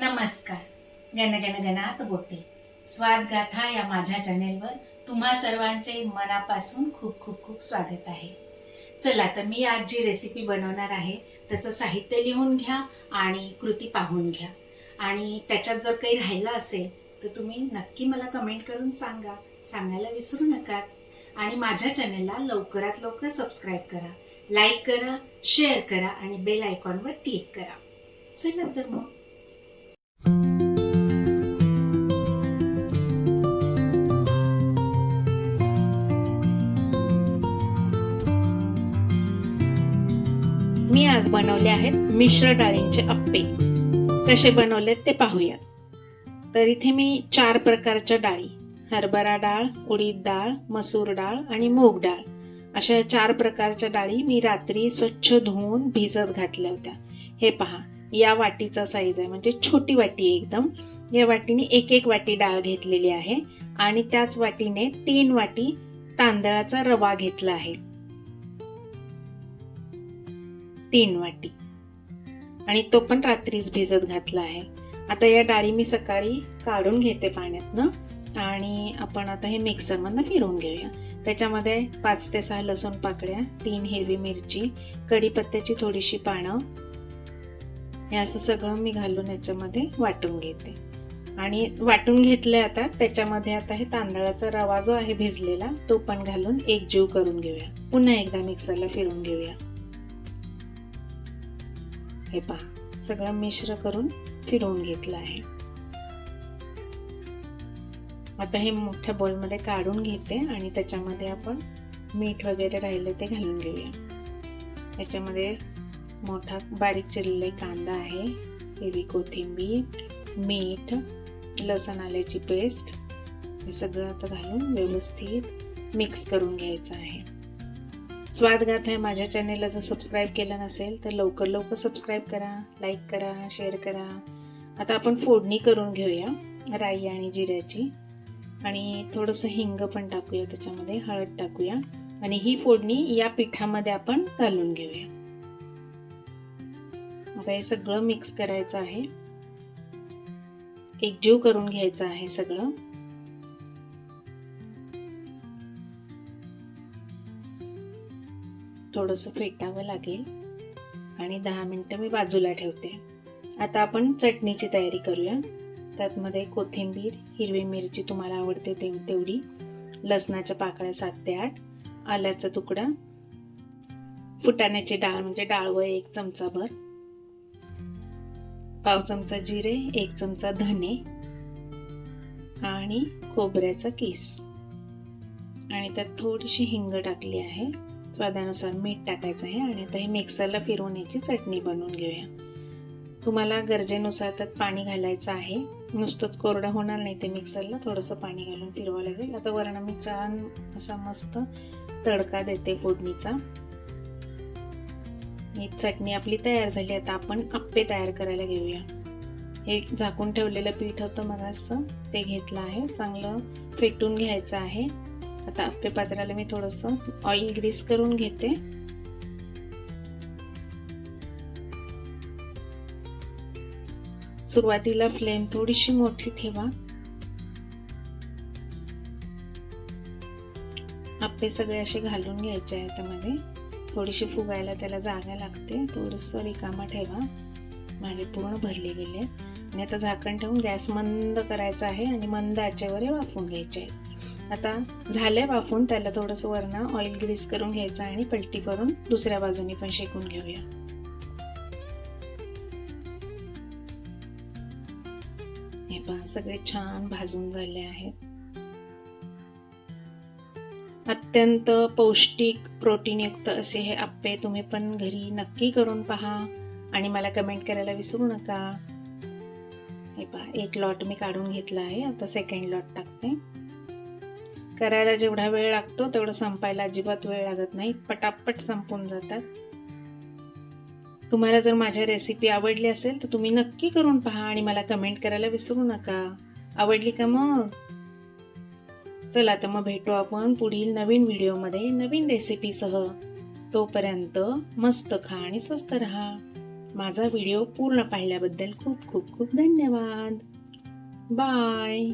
नमस्कार. गणगण गणात बोलते. स्वाद गाथा या माझ्या चॅनेलवर तुम्हा सर्वांचे मनापासून खूप खूप खूप स्वागत आहे. चला तर मी आज जी रेसिपी बनवणार आहे त्याचं साहित्य लिहून घ्या आणि कृती पाहून घ्या. आणि त्याच्यात जर काही राहिलं असेल तर तुम्ही नक्की मला कमेंट करून सांगा. सांगायला विसरू नका. आणि माझ्या चॅनेलला लवकरात लवकर सबस्क्राईब करा. लाईक करा शेअर करा आणि बेल आयकॉनवर क्लिक करा. चला तर मग. मी आज बनवले आहेत मिश्र डाळींचे अप्पे. कसे बनवलेत ते पाहूयात. तर इथे मी चार प्रकारच्या डाळी हरभरा डाळ उडीद डाळ मसूर डाळ आणि मूग डाळ. अशा चार प्रकारच्या डाळी मी रात्री स्वच्छ धुवून भिजत घातल्या होत्या. हे पहा या वाटीचा साईज आहे म्हणजे छोटी वाटी एकदम. या वाटीने एक एक वाटी डाळ घेतलेली आहे आणि त्याच वाटीने तीन वाटी तांदळाचा रवा घेतला आहे. तीन वाटी. आणि तो पण रात्रीच भिजत घातला आहे. आता या डाळी मी सकाळी काढून घेते पाण्यातनं आणि आपण आता हे मिक्सरमधनं फिरवून घेऊया. त्याच्यामध्ये पाच ते सहा लसूण पाकळ्या तीन हिरवी मिरची कढीपत्त्याची थोडीशी पानं. हे असं सगळं मी घालून याच्यामध्ये वाटून घेते. आणि वाटून घेतलंय आता त्याच्यामध्ये आता हे तांदळाचा रवा जो आहे भिजलेला तो पण घालून एक जीव करून घेऊया. पुन्हा एकदा मिक्सरला फिरून घेऊया. हे पहा. सगळं मिश्र करून फिरवून घेतलं आहे. आता हे मोठ्या बोलमध्ये काढून घेते आणि त्याच्यामध्ये आपण मीठ वगैरे राहिले ते घालून घेऊया. त्याच्यामध्ये मोठा बारीक चिरलेला कांदा आहे हिरवी कोथिंबीर मीठ लसण आल्याची पेस्ट हे सगळं आता घालून व्यवस्थित मिक्स करून घ्यायचं आहे. स्वादगात आहे माझ्या चॅनेलला जर सबस्क्राईब केलं नसेल तर लवकर लवकर सबस्क्राईब करा लाईक करा शेअर करा. आता आपण फोडणी करून घेऊया राई आणि जिऱ्याची. आणि थोडंसं हिंग पण टाकूया त्याच्यामध्ये हळद टाकूया. आणि ही फोडणी या पिठामध्ये आपण घालून घेऊया. आता हे सगळं मिक्स करायचं आहे. एकजीव करून घ्यायचं आहे सगळं. थोडंसं फेटावं लागेल. आणि दहा मिनटं मी बाजूला ठेवते. आता आपण चटणीची तयारी करूया. त्यातमध्ये कोथिंबीर हिरवी मिरची तुम्हाला आवडते ते तेवढी लसणाच्या पाकळ्या सात ते आठ आल्याचा तुकडा फुटाण्याची डाळ म्हणजे डाळवं एक चमचा भर पाव चमचा जिरे एक चमचा धने आणि खोबऱ्याचा किस. आणि त्यात थोडीशी हिंग टाकली आहे. स्वादानुसार मीठ टाकायचं आहे आणि आता हे मिक्सरला फिरवून याची चटणी बनवून घेऊया. तुम्हाला गरजेनुसार त्यात पाणी घालायचं आहे. नुसतंच कोरडं होणार नाही ते मिक्सरला थोडंसं पाणी घालून फिरवावं लागेल. आता वरण मी छान असा मस्त तडका देते फोडणीचा. ही चटणी आपली तयार झाली आता आपण आप्पे तयार करायला घेऊया. हे झाकून ठेवलेलं पीठ होतं मग असं ते घेतलं आहे. चांगलं फेटून घ्यायचं आहे. आता आप्पे पात्राला मी थोडंसं ऑइल ग्रीस करून घेते. सुरुवातीला फ्लेम थोडीशी मोठी ठेवा. आप्पे सगळे असे घालून घ्यायचे आहे त्यामध्ये. थोडीशी फुगायला त्याला जागा लागते. थोडंसं रिकामा ठेवा. माझे पूर्ण भरले गेले आणि आता झाकण ठेवून गॅस मंद करायचा आहे आणि मंद आचेवर हे वाफवून घ्यायचे आहे. आता झाले वाफून त्याला थोडंसं वरण ऑइल ग्रीस करून घ्यायचं आणि पलटी करून दुसऱ्या बाजूने पण शेकून घेऊया. हे पहा सगळे छान भाजून झाले आहेत. अत्यंत पौष्टिक प्रोटीनयुक्त असे हे आप्पे तुम्ही पण घरी नक्की करून पहा आणि मला कमेंट करायला विसरू नका. हे पहा एक लॉट मी काढून घेतला आहे. आता सेकंड लॉट टाकते. करायला जेवढा वेळ लागतो तेवढं संपायला अजिबात वेळ लागत नाही. पटापट संपून जातात. तुम्हाला जर माझ्या रेसिपी आवडली असेल तर तुम्ही नक्की करून पहा आणि मला कमेंट करायला विसरू नका. आवडली का मग? चला तर मग भेटू आपण पुढील नवीन व्हिडिओमध्ये नवीन रेसिपीसह तोपर्यंत मस्त खा आणि स्वस्त राहा. माझा व्हिडिओ पूर्ण पाहिल्याबद्दल खूप खूप खूप धन्यवाद. बाय